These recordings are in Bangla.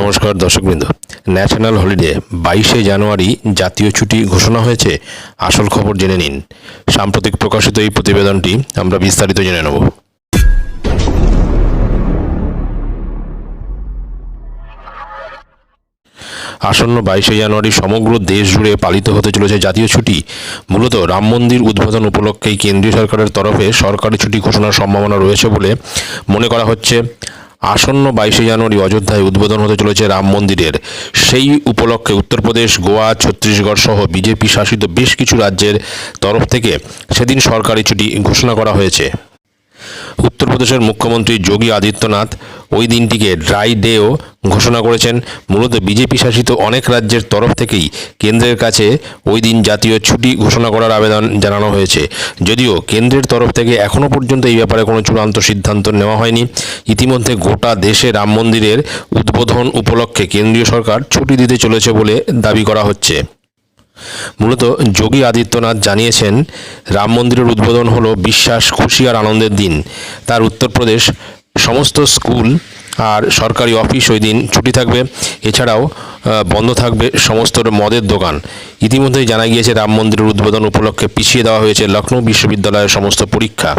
নমস্কার দর্শকবৃন্দ। ন্যাশনাল হলিডে বাইশে জানুয়ারি জাতীয় ছুটি ঘোষণা হয়েছে। আসল খবর জেনে নিন। সাম্প্রতিক প্রকাশিত এই প্রতিবেদনটি আমরা বিস্তারিত জেনে নেব। আসন্ন বাইশে জানুয়ারি সমগ্র দেশ জুড়ে পালিত হতে চলেছে জাতীয় ছুটি। মূলত রাম মন্দির উদ্বোধন উপলক্ষেই কেন্দ্রীয় সরকারের তরফে সরকারি ছুটি ঘোষণার সম্ভাবনা রয়েছে বলে মনে করা হচ্ছে। আসন্ন বাইশে জানুয়ারি অযোধ্যায় উদ্বোধন হতে চলেছে রাম মন্দিরের। সেই উপলক্ষে উত্তরপ্রদেশ, গোয়া, ছত্তিশগড় সহ বিজেপি শাসিত বেশ কিছু রাজ্যের তরফ থেকে সেদিন সরকারি ছুটি ঘোষণা করা হয়েছে। উত্তরপ্রদেশের মুখ্যমন্ত্রী যোগী আদিত্যনাথ ওই দিনটিকে ড্রাই ডেও ঘোষণা করেছেন। মূলত বিজেপি শাসিত অনেক রাজ্যের তরফ থেকেই কেন্দ্রের কাছে ওই দিন জাতীয় ছুটি ঘোষণা করার আবেদন জানানো হয়েছে। যদিও কেন্দ্রের তরফ থেকে এখনও পর্যন্ত এই ব্যাপারে কোনো চূড়ান্ত সিদ্ধান্ত নেওয়া হয়নি। ইতিমধ্যে গোটা দেশে রাম মন্দিরের উদ্বোধন উপলক্ষে কেন্দ্রীয় সরকার ছুটি দিতে চলেছে বলে দাবি করা হচ্ছে। মূলত যোগী আদিত্যনাথ জানিয়েছেন, রাম মন্দিরের উদ্বোধন হলো বিশ্বাস, খুশি আর আনন্দের দিন। তার উত্তরপ্রদেশ সমস্ত স্কুল আর সরকারি অফিস ওই দিন ছুটি থাকবে। এছাড়াও বন্ধ থাকবে সমস্ত মদের দোকান। ইতিমধ্যেই জানা গিয়েছে, রাম মন্দিরের উদ্বোধন উপলক্ষে পিছিয়ে দেওয়া হয়েছে লখনৌ বিশ্ববিদ্যালয়ের সমস্ত পরীক্ষা।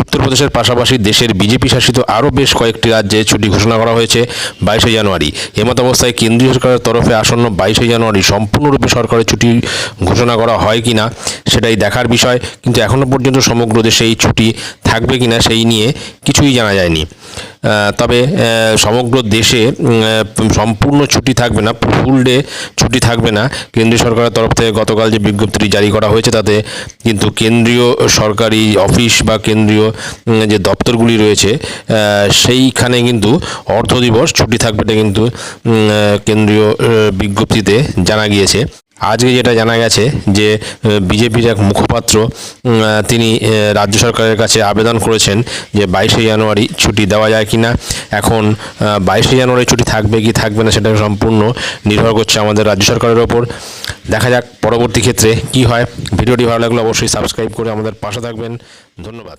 উত্তরপ্রদেশের পাশাপাশি দেশের বিজেপি শাসিত আরও বেশ কয়েকটি রাজ্যে ছুটি ঘোষণা করা হয়েছে বাইশে জানুয়ারি। এমত অবস্থায় কেন্দ্রীয় সরকারের তরফে আসন্ন বাইশে জানুয়ারি সম্পূর্ণরূপে সরকারের ছুটি ঘোষণা করা হয় কি না সেটাই দেখার বিষয়, কিন্তু এখনও পর্যন্ত সমগ্র দেশে এই ছুটি থাকবে কি না সেই নিয়ে কিছুই জানা যায়নি। তবে সমগ্র দেশে সম্পূর্ণ ছুটি থাকবে না, ফুল ডে ছুটি থাকবে না। কেন্দ্রীয় সরকারের তরফ থেকে গতকাল যে বিজ্ঞপ্তিটি জারি করা হয়েছে, তাতে কিন্তু কেন্দ্রীয় সরকারি অফিস বা কেন্দ্রীয় যে দপ্তরগুলি রয়েছে সেইখানে কিন্তু অর্ধ দিবস ছুটি থাকবে কিন্তু কেন্দ্রীয় বিজ্ঞপ্তিতে জানা গিয়েছে। আজকে যেটা জানা গেছে যে বিজেপির এক মুখপাত্র তিনি রাজ্য সরকারের কাছে আবেদন করেছেন যে বাইশে জানুয়ারি ছুটি দেওয়া যায় কিনা। এখন বাইশে জানুয়ারি ছুটি থাকবে কি থাকবে না সেটা সম্পূর্ণ নির্ভর করছে আমাদের রাজ্য সরকারের ওপর। দেখা যাক পরবর্তী ক্ষেত্রে কি হয়। ভিডিওটি ভালো লাগলে অবশ্যই সাবস্ক্রাইব করে আমাদের পাশে থাকবেন। ধন্যবাদ।